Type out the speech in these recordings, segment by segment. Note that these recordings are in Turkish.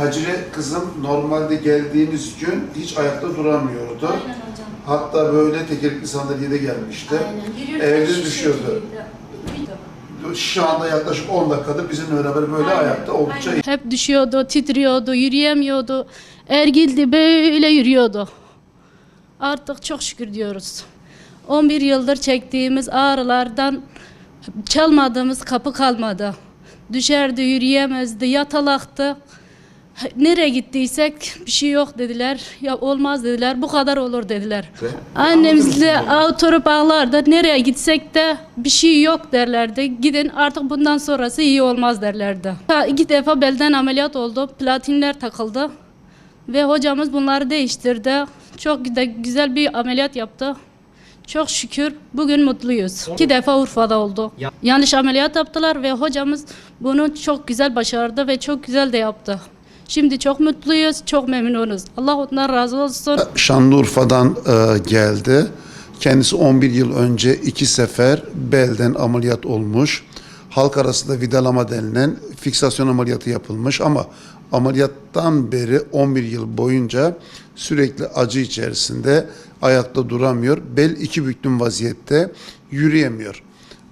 Hacire kızım normalde geldiğiniz gün hiç ayakta duramıyordu. Aynen hocam. Hatta böyle tekerlekli sandalyede gelmişti. Aynen. Evde düşüyordu. Şu anda yaklaşık 10 dakikadır bizimle beraber böyle Aynen, ayakta oldukça aynen. Hep düşüyordu, titriyordu, yürüyemiyordu. Ergildi, böyle yürüyordu. Artık çok şükür diyoruz. 11 yıldır çektiğimiz ağrılardan çalmadığımız kapı kalmadı. Düşerdi, yürüyemezdi, yatalaktı. Nereye gittiysek bir şey yok dediler. Ya olmaz dediler. Bu kadar olur dediler. Annemizle oturup ağlardı. Nereye gitsek de bir şey yok derlerdi. Gidin artık bundan sonrası iyi olmaz derlerdi. Ha, iki defa belden ameliyat oldu. Platinler takıldı. Ve hocamız bunları değiştirdi. Çok güzel, güzel bir ameliyat yaptı. Çok şükür bugün mutluyuz. İki defa Urfa'da oldu. Ya- Yanlış ameliyat yaptılar ve hocamız bunu çok güzel başardı ve çok güzel de yaptı. Şimdi çok mutluyuz, çok memnunuz. Allah ondan razı olsun. Şanlıurfa'dan e, geldi. Kendisi 11 yıl önce iki sefer belden ameliyat olmuş. Halk arasında vidalama denilen fiksasyon ameliyatı yapılmış ama ameliyattan beri 11 yıl boyunca sürekli acı içerisinde ayakta duramıyor. Bel iki büklüm vaziyette yürüyemiyor.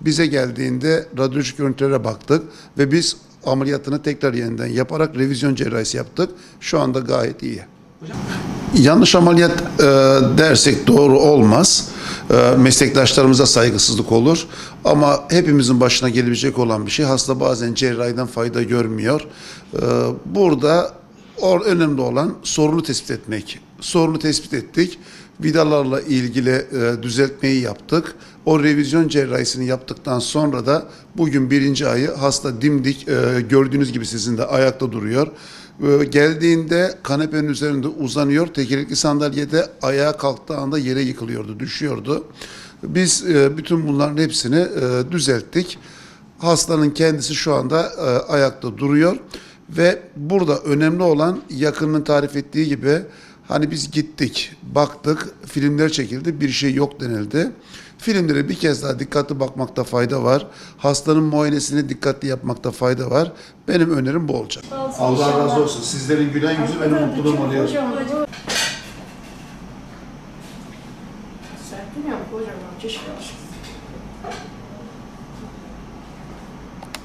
Bize geldiğinde radyolojik görüntülere baktık ve biz ameliyatını tekrar yeniden yaparak revizyon cerrahisi yaptık. Şu anda gayet iyi. Yanlış ameliyat e, dersek doğru olmaz. E, meslektaşlarımıza saygısızlık olur. Ama hepimizin başına gelebilecek olan bir şey. Hasta bazen cerrahiden fayda görmüyor. E, burada or, önemli olan sorunu tespit etmek. Sorunu tespit ettik. Vidalarla ilgili e, düzeltmeyi yaptık. O revizyon cerrahisini yaptıktan sonra da bugün birinci ayı hasta dimdik e, gördüğünüz gibi sizin de ayakta duruyor. Ee, Geldiğinde kanepenin üzerinde uzanıyor. Tekerlekli sandalyede ayağa kalktığı anda yere yıkılıyordu, düşüyordu. Biz e, bütün bunların hepsini e, düzelttik. Hastanın kendisi şu anda e, ayakta duruyor ve burada önemli olan yakının tarif ettiği gibi hani biz gittik, baktık, filmler çekildi, bir şey yok denildi. Filmlere bir kez daha dikkatli bakmakta fayda var. Hastanın muayenesini dikkatli yapmakta fayda var. Benim önerim bu olacak. Allah razı olsun. Sizlerin gülen yüzü benim mutluluğum oluyor. Hocam, hocam. Serpil ya kocaman keşke alışık.